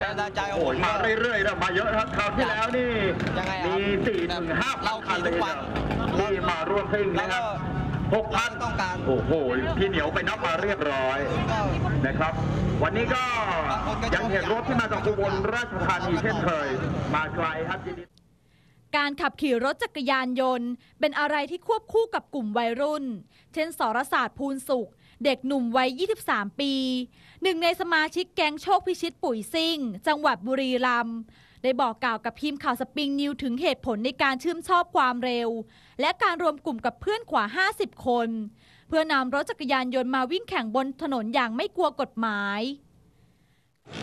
แรงบันดาลใจของโอ้ผยมมาเรื่อยๆนะมาเยอะนะครับคราวที่แล้วนี่ยังไงครับมีสี่ถึงห้าพัเรานคันขี่เลทุยกวันที่มาร่วมซิ่งนะครับแล้วก็หกพันต้องการโอ้โหพี่เหนียวไปนับมาเรียบร้อยก็นะครับ วันนี้ก็ยังเห็นรถที่มาจากอุบลราชธานีเช่นเคย มาไกลครับยินดี การขับขี่รถจักรยานยนต์ เป็นอะไรที่ควบคู่กับกลุ่มวัยรุ่น เช่นสรศาสตร์ภูลสุข เด็กหนุ่มวัย 23 ปี หนึ่งในสมาชิกแก๊งโชคพิชิตปุ๋ยซิ่ง จังหวัดบุรีรัมย์ได้บอกกล่าวกับทีมข่าวสปริงนิวถึงเหตุผลในการชื่นชอบความเร็ว และการรวมกลุ่มกับเพื่อนกว่า 50 คน เพื่อนำรถจักรยานยนต์มาวิ่งแข่งบนถนนอย่างไม่กลัวกฎหมาย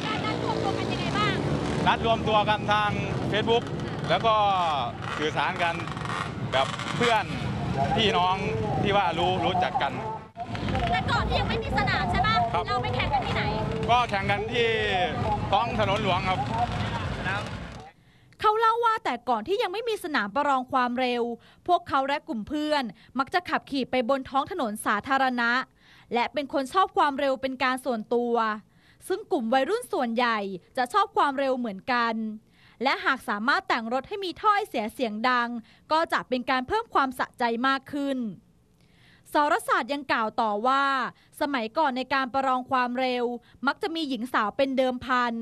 การนัดรวมตัวกันยังไงบ้างนัดรวมตัวกันทาง Facebook แล้วก็สื่อสารกันกับเพื่อนพี่น้องที่ว่ารู้รู้จักกัน แต่ก่อนที่ยังไม่มีสนามใช่ปะครับ เราไปแข่งกันที่ไหน ก็แข่งกันที่ท้องถนนหลวงครับ เขาเล่าว่าแต่ก่อนที่ยังไม่มีสนามประลองความเร็ว พวกเขาและกลุ่มเพื่อน มักจะขับขี่ไปบนท้องถนนสาธารณะ และเป็นคนชอบความเร็วเป็นการส่วนตัว ซึ่งกลุ่มวัยรุ่นส่วนใหญ่จะชอบความเร็วเหมือนกัน และหากสามารถแต่งรถให้มีถ้อยเสียเสียงดัง ก็จะเป็นการเพิ่มความสะใจมากขึ้นสรศาสตร์ยังกล่าวต่อว่า สมัยก่อนในการประลองความเร็ว มักจะมีหญิงสาวเป็นเดิมพัน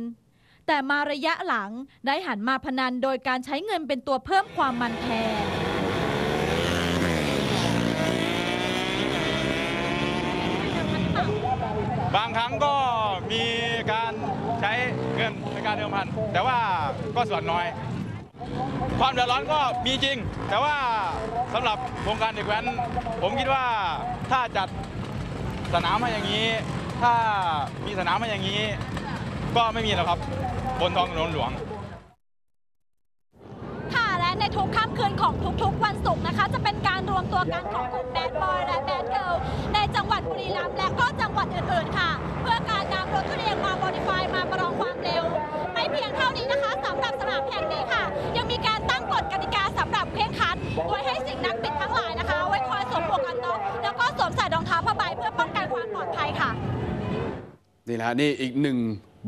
แต่มาระยะหลังได้หันมาพนันโดยการใช้เงินเป็นตัวเพิ่มความมันแทนบางครั้งก็มีการ ใช้เงินในการเดิมพัน แต่ว่าก็ส่วนน้อย ความเดือดร้อนก็มีจริง แต่ว่าสำหรับโครงการเด็กแว้น ผมคิดว่าถ้าจัดสนามมาอย่างนี้ ถ้ามีสนามมาอย่างนี้ ก็ไม่มีแล้วครับ บนท้องถนนหลวงค่ะและในทุกค่ำคืนของทุกๆ วันศุกร์นะคะ จะเป็นการรวมตัวกันของกลุ่มแบดบอยและแบดเกิลในจังหวัดบุรีรัมย์และก็จังหวัดอื่นๆค่ะ เพื่อการนำรถทุเรียน พียงเท่านี้นะคะสำหรับสนามแห่งนี้ค่ะ ยังมีการตั้งกฎกติกาสำหรับเคร่งคัดโดยให้สิ่งนักบิดทั้งหลายนะคะ ไว้คอยสวมหมวกกันน็อกแล้วก็สวมใส่รองเท้าผ้าใบเพื่อป้องกันความปลอดภัยค่ะ นี่แหละนี่อีกหนึ่ง